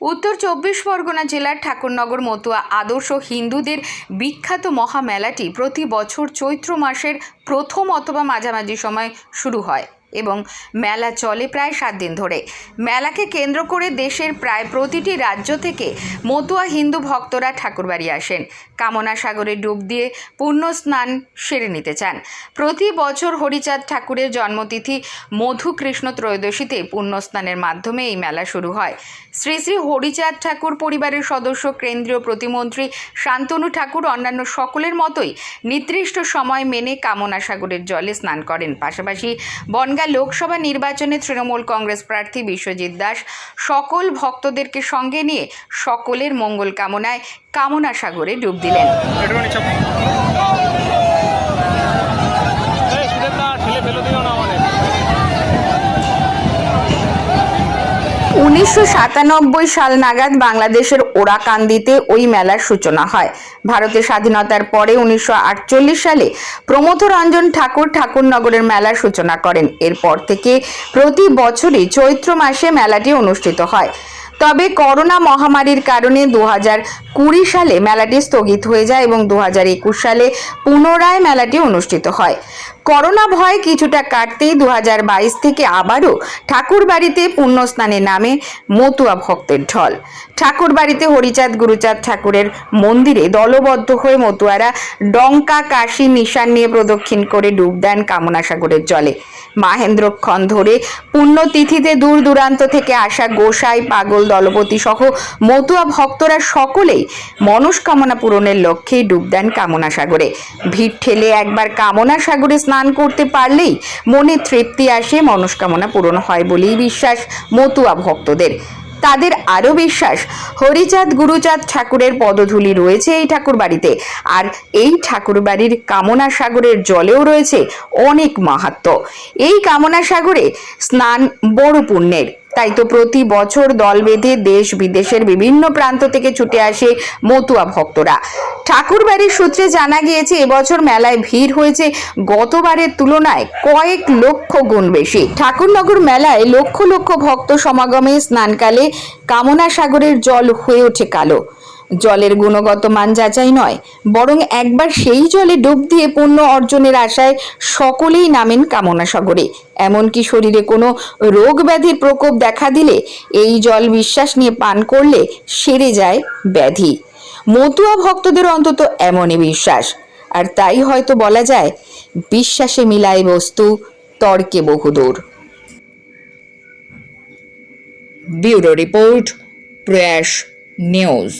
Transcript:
উত্তর চব্বিশ পরগনা জেলার ঠাকুরনগর মতুয়া আদর্শ হিন্দুদের বিখ্যাত মহামেলাটি প্রতি বছর চৈত্র মাসের প্রথম অথবা মাঝামাঝি সময় শুরু হয়। এবং মেলা চলে প্রায় সাত দিন ধরে। মেলাকে কেন্দ্র করে দেশের প্রায় প্রতিটি রাজ্য থেকে মতুয়া হিন্দু ভক্তরা ঠাকুরবাড়ি আসেন। কামনা সাগরে ডুব দিয়ে পূর্ণ স্নান সেরে নিতে চান। প্রতি বছর হরিচাঁদ ঠাকুরের জন্মতিথি মধু কৃষ্ণ ত্রয়োদশীতে পুণ্যস্নানের মাধ্যমে এই মেলা শুরু হয়। শ্রী শ্রী হরিচাঁদ ঠাকুর পরিবারের সদস্য, কেন্দ্রীয় প্রতিমন্ত্রী শান্তনু ঠাকুর অন্যান্য সকলের মতোই নির্দিষ্ট সময় মেনে কামনা সাগরের জলে স্নান করেন। পাশাপাশি বনগাঁ লোকসভা নির্বাচনে তৃণমূল কংগ্রেস প্রার্থী বিশ্বজিৎ দাস সকল ভক্তদেরকে সঙ্গে নিয়ে সকলের মঙ্গল কামনায় কামনা সাগরে ডুব দিলেন। উনিশশো সাতানব্বই সাল নাগাদ বাংলাদেশের ওরাকান্দিতে ওই মেলার সূচনা হয়। ভারতের স্বাধীনতার পরে উনিশশো আটচল্লিশ সালে প্রমথ রঞ্জন ঠাকুর ঠাকুরনগরের মেলার সূচনা করেন। এরপর থেকে প্রতি বছরই চৈত্র মাসে মেলাটি অনুষ্ঠিত হয়। তবে করোনা মহামারীর কারণে দু কুড়ি সালে মেলাটি স্থগিত হয়ে যায় এবং দু হাজার একুশ সালে পুনরায় মেলাটি অনুষ্ঠিত হয়। করোনা ভয় কিছুটা কাটতেই দু থেকে আবারও ঠাকুর বাড়িতে পুণ্যস্নানের নামে মতুয়া ভক্তের ঢল। ঠাকুর বাড়িতে হরিচাঁদ গুরুচাঁদ ঠাকুরের মন্দিরে দলবদ্ধ হয়ে মতুয়ারা ডঙ্কা, কাশি, নিশান নিয়ে প্রদক্ষিণ করে ডুব দেন কামনা সাগরের জলে মাহেন্দ্রক্ষণ ধরে পুণ্যতিথিতে দূর দূরান্ত থেকে আসা গোসাই, পাগল, দলপতি সহ মতুয়া ভক্তরা সকলেই মনস্কামনা পূরণের লক্ষ্যেই ডুব দেন কামনা সাগরে ভিড় ঠেলে একবার কামনা সাগরে স্নান করতে পারলেই মনে তৃপ্তি আসে, মনস্কামনা পূরণ হয় বলেই বিশ্বাস মতুয়া ভক্তদের। তাদের আরও বিশ্বাস, হরিচাঁদ গুরুচাঁদ ঠাকুরের পদধূলি রয়েছে এই ঠাকুর বাড়িতে আর এই ঠাকুর বাড়ির কামনা সাগরের জলেও রয়েছে অনেক মাহাত্ম। এই কামনা সাগরে স্নান বড় পুণ্যের। তাই তো প্রতি বছর দল বেঁধে দেশ বিদেশের বিভিন্ন প্রান্ত থেকে ছুটে আসে মতুয়া ভক্তরা। ঠাকুরবাড়ির সূত্রে জানা গিয়েছে, এবছর মেলায় ভিড় হয়েছে গতবারের তুলনায় কয়েক লক্ষ গুণ বেশি। ঠাকুরনগর মেলায় লক্ষ লক্ষ ভক্ত সমাগমে স্নানকালে কামনা সাগরের জল হয়ে ওঠে কালো। জলের গুণগত মান যাচাই নয়, বরং একবার সেই জলে ডুব দিয়ে পুণ্য অর্জনের আশায় সকলেই নামেন কামনা সাগরে। এমনকি শরীরে কোনো রোগ ব্যাধির প্রকোপ দেখা দিলে এই জল বিশ্বাস নিয়ে পান করলে সেরে যায় ব্যাধি। মতুয়া ভক্তদের অন্তত এমনই বিশ্বাস। আর তাই হয়তো বলা যায়, বিশ্বাসে মিলায় বস্তু, তর্কে বহুদূর। Bureau report Prayas news.